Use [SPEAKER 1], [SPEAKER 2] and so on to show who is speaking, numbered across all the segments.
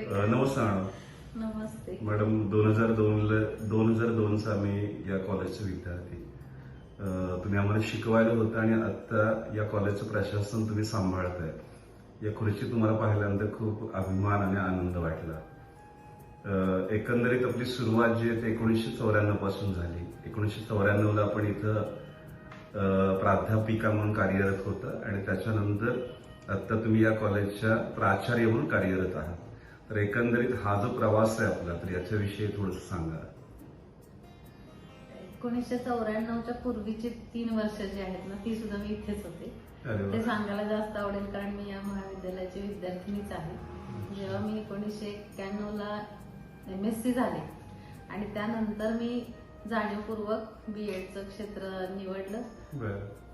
[SPEAKER 1] नमस्कार मॅडम.
[SPEAKER 2] नमस्ते.
[SPEAKER 1] मॅडम दोन हजार दोनला दोन हजार दोनचा मी या कॉलेजचे विद्यार्थी. तुम्ही आम्हाला शिकवायला होतं आणि आता या कॉलेजचं प्रशासन तुम्ही सांभाळताय. या खुर्ची तुम्हाला पाहिल्यानंतर खूप अभिमान आणि आनंद वाटला. एकंदरीत आपली सुरुवात जी आहे ती एकोणीसशे चौऱ्याण्णवपासून झाली. एकोणीसशे चौऱ्याण्णवला आपण इथं प्राध्यापिका म्हणून कार्यरत होतं आणि त्याच्यानंतर आता तुम्ही या कॉलेजच्या प्राचार्य म्हणून कार्यरत आहात. तर एकंदरीत हा जो प्रवास आहे आपला तर याच्याविषयी थोडस सांगा.
[SPEAKER 2] एकोणीसशे चौऱ्याण्णवच्या पूर्वीची तीन वर्ष जी आहेत ना ती सुद्धा मी इथेच होते. ते. सांगायला जास्त आवडेल कारण मी या महाविद्यालयाची विद्यार्थिनीच आहे. जेव्हा मी एकोणीसशे एक्क्याण्णवला एम एस सी झाले आणि त्यानंतर मी जाणीवपूर्वक बी एडचं क्षेत्र निवडलं.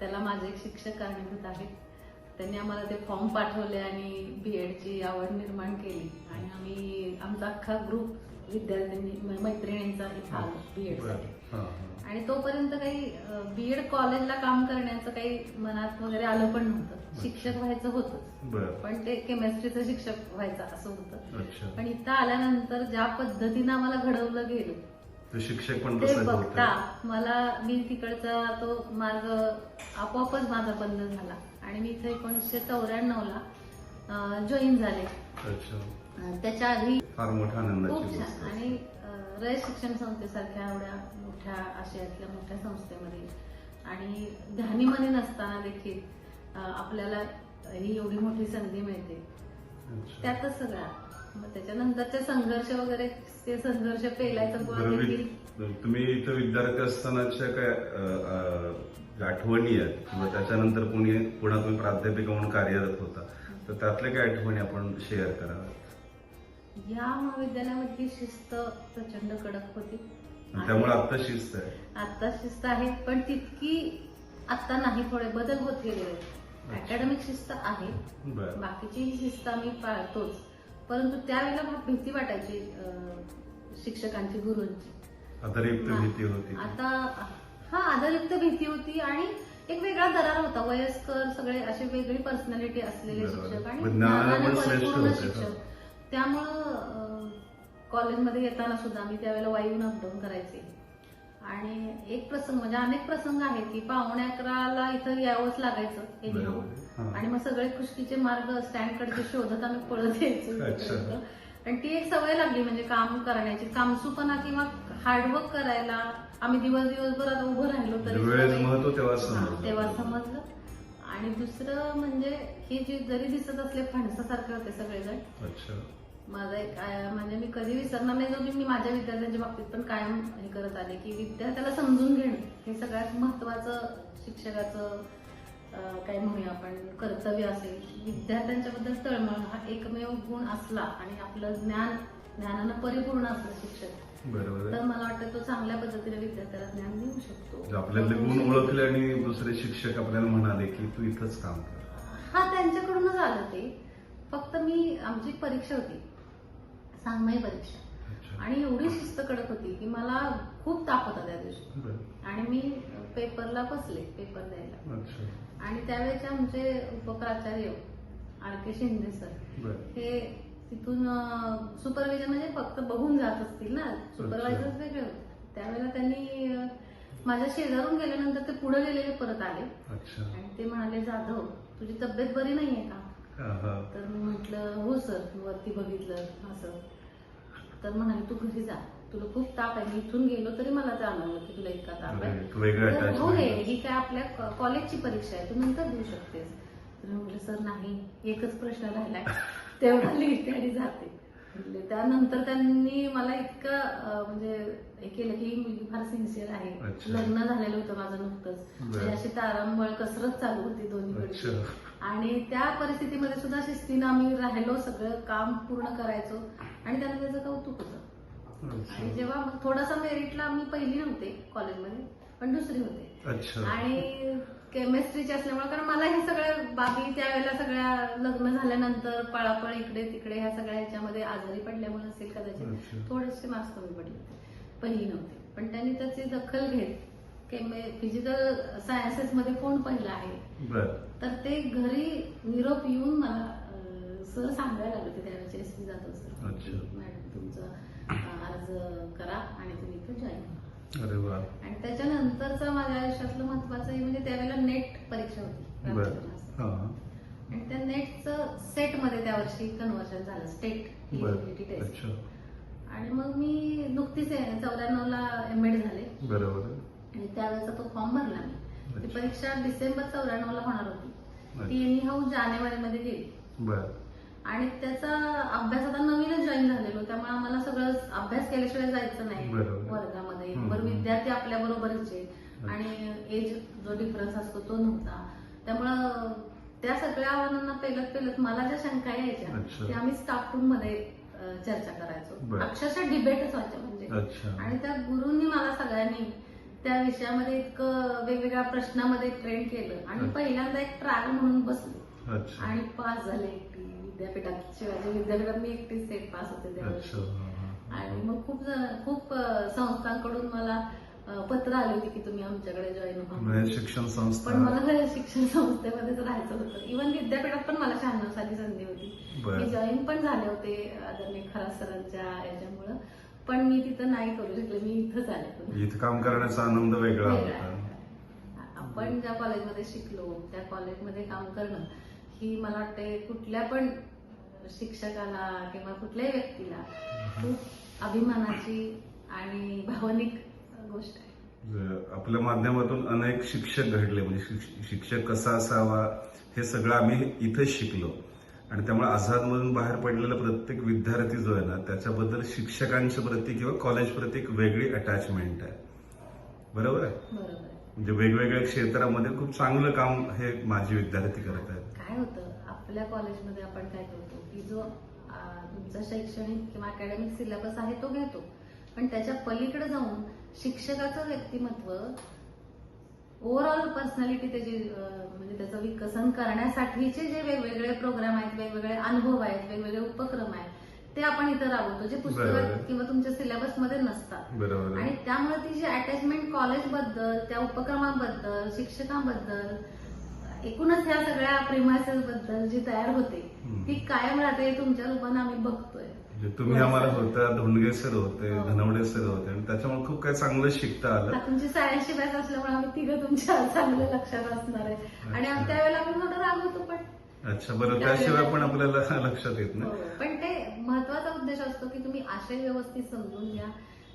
[SPEAKER 2] त्याला माझे एक शिक्षक कारणीभूत आहेत. त्यांनी आम्हाला ते फॉर्म पाठवले आणि बी एडची आवड निर्माण केली. आणि आम्ही आमचा अख्खा ग्रुप विद्यार्थ्यांनी म- मैत्रिणींचा इथं आलो बी. एडसाठी. आणि तोपर्यंत काही बी एड कॉलेजला काम करण्याचं काही मनात वगैरे आलं पण नव्हतं. शिक्षक व्हायचं होतं. पण ते केमिस्ट्रीचं शिक्षक व्हायचं असं होतं. पण इथं आल्यानंतर ज्या पद्धतीनं आम्हाला घडवलं गेलं
[SPEAKER 1] तर शिक्षक पण
[SPEAKER 2] ते बघता. मला मी तिकडचा तो मार्ग आपोआपच माझा बंद झाला. आणि मी इथे एकोणीसशे चौऱ्याण्णवला जॉईन झाले. त्याच्या आधी
[SPEAKER 1] फार
[SPEAKER 2] छान.
[SPEAKER 1] आहे.
[SPEAKER 2] आणि अं, रयत शिक्षण संस्थेसारख्या एवढ्या मोठ्या आशयातल्या मोठ्या संस्थेमध्ये. आणि ध्यानीमनी नसताना देखील आपल्याला ही एवढी मोठी संधी मिळते. त्यातच सगळा. मग त्याच्यानंतरचे संघर्ष वगैरे ते संघर्ष पेलायचं देखील?
[SPEAKER 1] वि- तुम्ही इथं विद्यार्थी असतानाच्या काय आठवणी आहेत किंवा त्याच्यानंतर पुणे पुन्हा तुम्ही प्राध्यापिका म्हणून कार्यरत होता तर त्यातल्या काय आठवणी आपण शेअर कराव्यात
[SPEAKER 2] या महाविद्यालयामधली शिस्त प्रचंड कडक होती.
[SPEAKER 1] त्यामुळे आता शिस्त आहे.
[SPEAKER 2] आता शिस्त आहे पण तितकी आता नाही थोडे बदल होत आहेत. अकॅडमिक शिस्त आहे.
[SPEAKER 1] बरं.
[SPEAKER 2] बाकीची ही शिस्त आम्ही पाळतोच. परंतु त्यावेळेला खूप भीती वाटायची शिक्षकांची गुरूंची
[SPEAKER 1] आधारयुक्त
[SPEAKER 2] हा.
[SPEAKER 1] भीती होती.
[SPEAKER 2] आता हा आदरयुक्त भीती होती आणि एक वेगळा दरार होता. वयस्कर सगळे असे वेगळी पर्सनॅलिटी असलेले. शिक्षक आणि शिक्षक. त्यामुळं कॉलेजमध्ये येताना सुद्धा मी त्यावेळेला वाईहून अपडाऊन करायचे. आणि एक प्रसंग म्हणजे अनेक प्रसंग आहेत की पावणे अकराला इथं यावंच लागायचं हे
[SPEAKER 1] बरोबर. हा.
[SPEAKER 2] आणि मग सगळे खुशकीचे मार्ग स्टँड कडचे शोधत आम्ही पळत यायचो
[SPEAKER 1] अच्छा.
[SPEAKER 2] आणि ती एक सवय लागली म्हणजे काम करण्याची. कामसूपणा किंवा हार्डवर्क करायला आम्ही दिवस दिवसभर आता उभं राहिलो तरी
[SPEAKER 1] म्हणजे वेळेचं
[SPEAKER 2] सुद्धा
[SPEAKER 1] महत्त्व तेव्हा
[SPEAKER 2] हा,
[SPEAKER 1] समजलं.
[SPEAKER 2] तेव्हा समजलं. आणि दुसरं म्हणजे हे जे जरी दिसत असले फणसासारखे होते सगळेजण
[SPEAKER 1] अच्छा.
[SPEAKER 2] माझा एक म्हणजे मी कधी विसरणार नाही जो मी माझ्या विद्यार्थ्यांच्या बाबतीत पण कायम हे करत आले की विद्यार्थ्याला समजून घेणं हे सगळ्यात महत्वाचं शिक्षकाचं काय म्हणूया आपण कर्तव्य असेल. विद्यार्थ्यांच्या बद्दल तळमळ हा एकमेव गुण असला आणि आपलं ज्ञान ज्ञानानं परिपूर्ण असलं शिक्षक
[SPEAKER 1] बरोबर
[SPEAKER 2] तर मला वाटतं तो चांगल्या पद्धतीने विद्यार्थ्याला ज्ञान देऊ शकतो.
[SPEAKER 1] म्हणजे आपल्यातले गुण ओळखले आणि दुसरे शिक्षक आपल्याला म्हणाले की तू इथंच काम कर.
[SPEAKER 2] हा त्यांच्याकडूनच आलं ते. फक्त मी आमची एक परीक्षा होती. सहामाही परीक्षा. आणि एवढी शिस्त कडक होती की मला खूप ताप होता त्या दिवशी. आणि मी पेपरला बसले पेपर द्यायला. आणि त्यावेळेचे आमचे उपप्राचार्य आर के शिंदे सर हे तिथून सुपरविजन म्हणजे फक्त बघून जात असतील ना. सुपरवायझर वेगळे होते. त्यावेळेला त्यांनी माझ्या शेजारून गेल्यानंतर ते पुढे गेलेले परत आले. आणि ते म्हणाले जाधव तुझी तब्येत बरी नाहीये का. तर मी म्हटलं हो सर वरती बघितलं असं. तर म्हणाले तू घरी जा. तुला खूप ताप आहे. मी इथून गेलो तरी मला जाणवलं की तुला इतका ताप आहे. तर हो रे. ही काय आपल्या कॉलेजची परीक्षा आहे. तू नंतर देऊ शकतेस. तर म्हटलं सर नाही. एकच प्रश्न राहिलाय. तेवढा लिहिते आणि जाते. त्यानंतर त्यांनी मला इतकं म्हणजे हे केलं की मुलगी फार सिन्सिअर आहे. लग्न झालेलं होतं माझं नुकतंच. म्हणजे अशी तारांबळ कसरत चालू होती
[SPEAKER 1] अच्छा.
[SPEAKER 2] आणि त्या परिस्थितीमध्ये सुद्धा शिस्तीनं आम्ही राहिलो सगळं काम पूर्ण करायचो आणि त्यांना त्याचं कौतुक होतं. आणि जेव्हा थोडासा मेरिटला मी पहिली नव्हते कॉलेजमध्ये पण दुसरी होते. आणि केमिस्ट्रीची असल्यामुळे कारण मला हे सगळ्या बाबी त्यावेळेला सगळ्या लग्न झाल्यानंतर पळापळ इकडे तिकडे ह्या सगळ्या ह्याच्यामध्ये आजारी पडल्यामुळे असेल कदाचित. थोडेसे मार्क्स कमी पडले. पहिली नव्हते. पण त्यांनी त्याची दखल घेत फिजिकल सायन्सेस मध्ये कोण पहिला आहे? तर ते घरी निरोप येऊन मला सर सांगायला लागले होते त्यावेळेचे एस पी जाधव सर.
[SPEAKER 1] अच्छा.
[SPEAKER 2] मॅडम तुमचं अर्ज करा आणि तुम्ही इथे जॉईन आणि त्याच्यानंतरचं माझ्या आयुष्यातलं महत्वाचं म्हणजे त्यावेळेला नेट परीक्षा होती. आणि त्या नेटचं सेटमध्ये त्या वर्षी कन्व्हर्जन झालं स्टेट
[SPEAKER 1] बर.
[SPEAKER 2] एलिजिबिलिटी टेस्ट आणि मग मी नुकतीच चौऱ्याण्णवला एम एड झाले.
[SPEAKER 1] बरोबर
[SPEAKER 2] आणि त्यावेळेचा तो फॉर्म भरला मी ती. परीक्षा डिसेंबर चौऱ्याण्णवला होणार होती. ती एनी हाऊ जानेवारीमध्ये गेली
[SPEAKER 1] बर
[SPEAKER 2] आणि त्याचा अभ्यास आता नवीनच जॉईन झालेलो त्यामुळे आम्हाला सगळं अभ्यास केल्याशिवाय जायचं नाही. वर्गामध्ये. बरं विद्यार्थी आपल्या बरोबरचे आणि एज जो डिफरन्स असतो तो नव्हता त्यामुळं त्या सगळ्या आव्हानांना पेलत पेलत मला ज्या शंका यायच्या. त्या आम्ही स्टाफ रूममध्ये चर्चा करायचो. अक्षरशः डिबेटच व्हायच्या म्हणजे आणि त्या गुरूंनी मला सगळ्यांनी त्या विषयामध्ये इतकं वेगवेगळ्या प्रश्नामध्ये ट्रेन केलं. आणि. पहिल्यांदा एक ट्रायल म्हणून बसले. आणि पास झाले एकटी विद्यापीठात. शिवाजी विद्यापीठात मी एकटीच सेट पास होते
[SPEAKER 1] अच्छा
[SPEAKER 2] त्यावेळेस. आणि मग खूप खूप संस्थांकडून मला पत्र आली होती की तुम्ही आमच्याकडे जॉईन व्हा.
[SPEAKER 1] म्हणजे शिक्षण
[SPEAKER 2] पण
[SPEAKER 1] संस्था
[SPEAKER 2] मला त्या शिक्षण संस्थेमध्येच राहायचं होतं. इव्हन विद्यापीठात पण मला शहाण्णव साली संधी होती. मी जॉईन पण झाले होते आदरणीय खरा सरांच्या याच्यामुळं. पण मी तिथं नाही करू शकले मी इथंच आले.
[SPEAKER 1] इथं काम करण्याचा आनंद वेगळा होता.
[SPEAKER 2] आपण ज्या कॉलेजमध्ये शिकलो त्या कॉलेजमध्ये काम करणं ही मला वाटते कुठल्या पण शिक्षकाला किंवा कुठल्याही व्यक्तीला खूप अभिमानाची आणि भावनिक गोष्ट आहे
[SPEAKER 1] आपल्या माध्यमातून अनेक शिक्षक घडले म्हणजे शिक्ष- शिक्षक कसा असावा हे सगळं आम्ही इथेच शिकलो आणि त्यामुळे आझादमधून बाहेर पडलेला प्रत्येक विद्यार्थी जो आहे ना त्याच्याबद्दल शिक्षकांच्या प्रती किंवा कॉलेज प्रती एक वेगळी अटॅचमेंट आहे. बरोबर आहे? म्हणजे वेगवेगळ्या क्षेत्रामध्ये खूप चांगलं काम हे माझे विद्यार्थी करत आहेत.
[SPEAKER 2] काय होतं? आपल्या कॉलेजमध्ये आपण काय करतो की जो तुमचा शैक्षणिक किंवा अकॅडमिक सिलेबस आहे तो घेतो. पण त्याच्या पलीकडे जाऊन शिक्षकाचं व्यक्तिमत्व ओव्हरऑल पर्सनॅलिटी त्याची म्हणजे त्याचं विकसन करण्यासाठीचे जे वेगवेगळे प्रोग्राम आहेत वेगवेगळे अनुभव आहेत वेगवेगळे उपक्रम आहेत ते आपण इथं राबवतो जे. पुस्तकात किंवा तुमच्या सिलेबसमध्ये नसतात आणि त्यामुळे ती जी अटॅचमेंट कॉलेजबद्दल त्या उपक्रमांबद्दल शिक्षकांबद्दल एकूणच ह्या सगळ्या प्रेमासेस बद्दल जी तयार होते. ती कायम राहते तुमच्या रूपाने आम्ही बघतोय
[SPEAKER 1] म्हणजे तुम्ही आम्हाला होता धोंडगे सर होते
[SPEAKER 2] हो.
[SPEAKER 1] धनवडे सर होते. आणि त्याच्यामुळे खूप काही चांगलं शिकता आलं.
[SPEAKER 2] हा तुमची सायन्सची बॅच असल्यामुळे आम्ही तिघं तुमच्या चांगलं लक्षात असणार आहे. आणि. त्यावेळेला आपण थोडं रागवतो पण.
[SPEAKER 1] अच्छा बरं त्याशिवाय पण आपल्याला लक्षात येत
[SPEAKER 2] हो.
[SPEAKER 1] नाही
[SPEAKER 2] पण ते महत्त्वाचा उद्देश असतो की तुम्ही आशय व्यवस्थित समजून घ्या.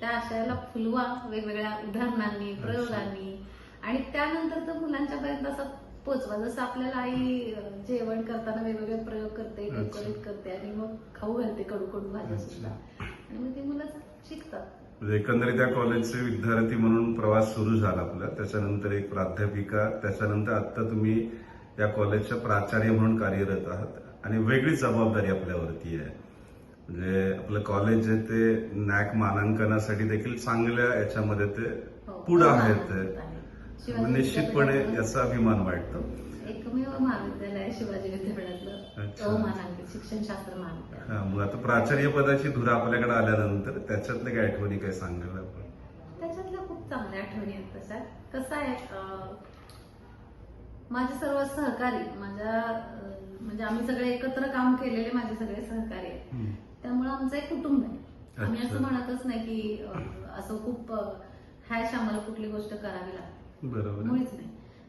[SPEAKER 2] त्या आशयाला फुलवा वेगवेगळ्या उदाहरणांनी प्रयोगांनी. आणि त्यानंतर तर मुलांच्या पर्यंत असं पोचवा. जसं आपल्याला आई जेवण करताना वेगवेगळे प्रयोग करते. डेकोरेट करते आणि मग खाऊ घालते कडू कडू
[SPEAKER 1] अच्छा.
[SPEAKER 2] सुद्धा. आणि मग ती मुलं शिकतात.
[SPEAKER 1] म्हणजे एकंदरीत त्या कॉलेजचे विद्यार्थी म्हणून प्रवास सुरू झाला आपला. त्याच्यानंतर एक प्राध्यापिका त्याच्यानंतर आता तुम्ही या कॉलेजच्या प्राचार्य म्हणून कार्यरत आहात. आणि वेगळी जबाबदारी आपल्यावरती आहे. म्हणजे आपलं कॉलेज आहे ते नॅक मानांकनासाठी देखील चांगल्या याच्यामध्ये ते
[SPEAKER 2] हो.
[SPEAKER 1] पुढं आहेत. निश्चितपणे याचा अभिमान वाटतो.
[SPEAKER 2] एकमेव महाविद्यालय आहे शिवाजी विद्यापीठातलं. शिक्षणशास्त्र महाविद्यालय
[SPEAKER 1] हा, मग आता प्राचार्य पदाची धुरा आपल्याकडे आल्यानंतर त्याच्यातल्या काही आठवणी काय सांगाल आपण?
[SPEAKER 2] त्याच्यातल्या खूप चांगल्या आठवणी आहेत तशा. कसं आहे माझे सर्व सहकारी माझ्या म्हणजे आम्ही सगळे एकत्र काम केलेले माझे सगळे सहकारी आहेत. त्यामुळे आमचं एक कुटुंब आहे. आम्ही. असं म्हणतच नाही की असं खूप हॅश आम्हाला कुठली गोष्ट करावी लागते.
[SPEAKER 1] बरोबर.
[SPEAKER 2] मुळीच नाही.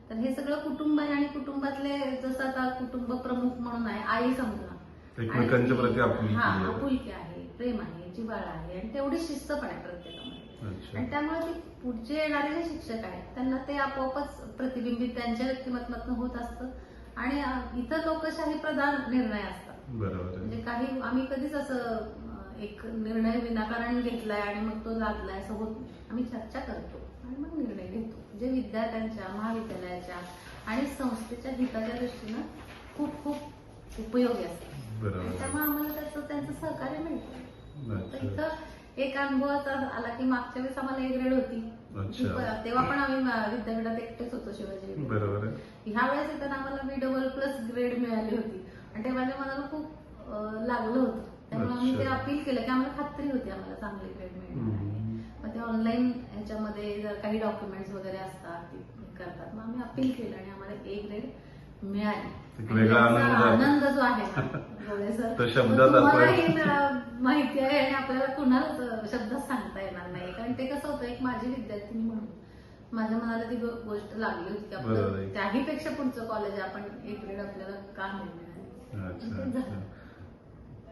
[SPEAKER 2] तर हे सगळं कुटुंब आहे आणि कुटुंबातले जसं आता कुटुंब प्रमुख म्हणून आहे आई समजा.
[SPEAKER 1] एकमेकांच्या प्रती आपुलकी
[SPEAKER 2] हा
[SPEAKER 1] आहे.
[SPEAKER 2] प्रेम आहे जिव्हाळा आहे आणि तेवढी शिस्त पण आहे प्रत्येकामध्ये. आणि त्यामुळे ते पुढचे येणारे जे शिक्षक आहेत त्यांना ते आपोआपच प्रतिबिंबित त्यांच्या व्यक्तिमत्वातून होत असतं. आणि इथं लोकशाही प्रधान निर्णय असतात.
[SPEAKER 1] बरोबर
[SPEAKER 2] म्हणजे काही आम्ही कधीच असं एक निर्णय विनाकारण घेतलाय आणि मग तो लादलाय असं होत नाही. आम्ही चर्चा करतो आणि मग निर्णय घेतो. जे विद्यार्थ्यांच्या महाविद्यालयाच्या आणि संस्थेच्या हिताच्या दृष्टीनं खूप खूप उपयोगी असतात. त्यामुळे आम्हाला त्याचं त्यांचं सहकार्य मिळतं. तर इथं एक अनुभव आला की मागच्या वेळेस आम्हाला एक ग्रेड होती. तेव्हा पण आम्ही विद्यापीठात एकटेच होतो शिवाजी. ह्या वेळेस येताना आम्हाला बी डबल प्लस ग्रेड मिळाली होती. आणि ते माझ्या मनाला खूप लागलं होतं. त्यामुळे आम्ही ते. अपील केलं की आम्हाला खात्री होती आम्हाला चांगले ग्रेड मिळणार. मग ते ऑनलाईन ह्याच्यामध्ये जर काही डॉक्युमेंट्स वगैरे असतात ते करतात. मग आम्ही अपील केलं आणि आम्हाला ए ग्रेड मिळाली.
[SPEAKER 1] आनंद
[SPEAKER 2] जो आहे
[SPEAKER 1] आपण-
[SPEAKER 2] माहिती आहे आणि आपल्याला कुणालाच शब्दात सांगता येणार नाही. कारण ते कसं होतं एक माझी विद्यार्थिनी म्हणून माझ्या मनाला ती गोष्ट लागली होती की
[SPEAKER 1] बरोबर
[SPEAKER 2] आपलं
[SPEAKER 1] आहे.
[SPEAKER 2] त्याहीपेक्षा पुढचं कॉलेज आपण एक वेळ आपल्याला का मिळणार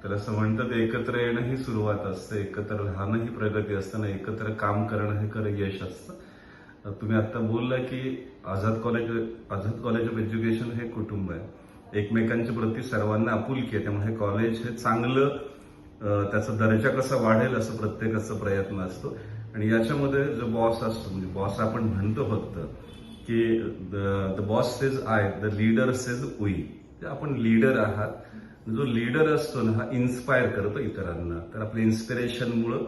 [SPEAKER 1] तर असं म्हणतात एकत्र येणं ही सुरुवात असते. एकत्र राहणं ही प्रगती असते ना एकत्र काम करणं हे खरं यश असतं. तुम्ही आता बोलला की Azad college Azad college of education हे कुटुंब आहे. एकमेकांच्या प्रती सर्वांना आपुलकी आहे. त्यामुळे हे कॉलेज हे चांगलं त्याचा दर्जा कसा वाढेल असं प्रत्येकाचा प्रयत्न असतो. आणि याच्यामध्ये जो बॉस असतो म्हणजे बॉस आपण म्हणतो फक्त की the boss says I the leader says we आपण लीडर आहात जो लीडर असतो ना हा इन्स्पायर करतो इतरांना. तर आपल्या इन्स्पिरेशनमुळं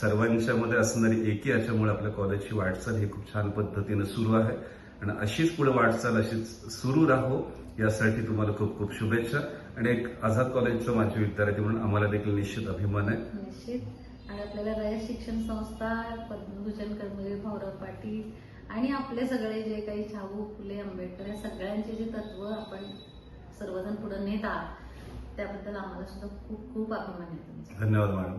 [SPEAKER 1] सर्वांच्या मध्ये असणारी एकी याच्यामुळे आपल्या कॉलेजची वाटचाल ही खूप छान पद्धतीनं सुरू आहे. आणि अशीच पुढे वाटचाल अशीच सुरू राहो यासाठी तुम्हाला खूप खूप शुभेच्छा. आणि एक आझाद कॉलेजचं माझी विद्यार्थी म्हणून आम्हाला देखील निश्चित अभिमान आहे.
[SPEAKER 2] निश्चित. आणि आपल्याला रयत शिक्षण संस्था पद्मभूषण कर्मवीर भाऊराव पाटील आणि आपले सगळे जे काही शाहू फुले आंबेडकर या सगळ्यांचे जे तत्व आपण सर्वजण पुढे नेत आहात त्याबद्दल आम्हाला सुद्धा खूप खूप अभिमान आहे
[SPEAKER 1] धन्यवाद मॅडम.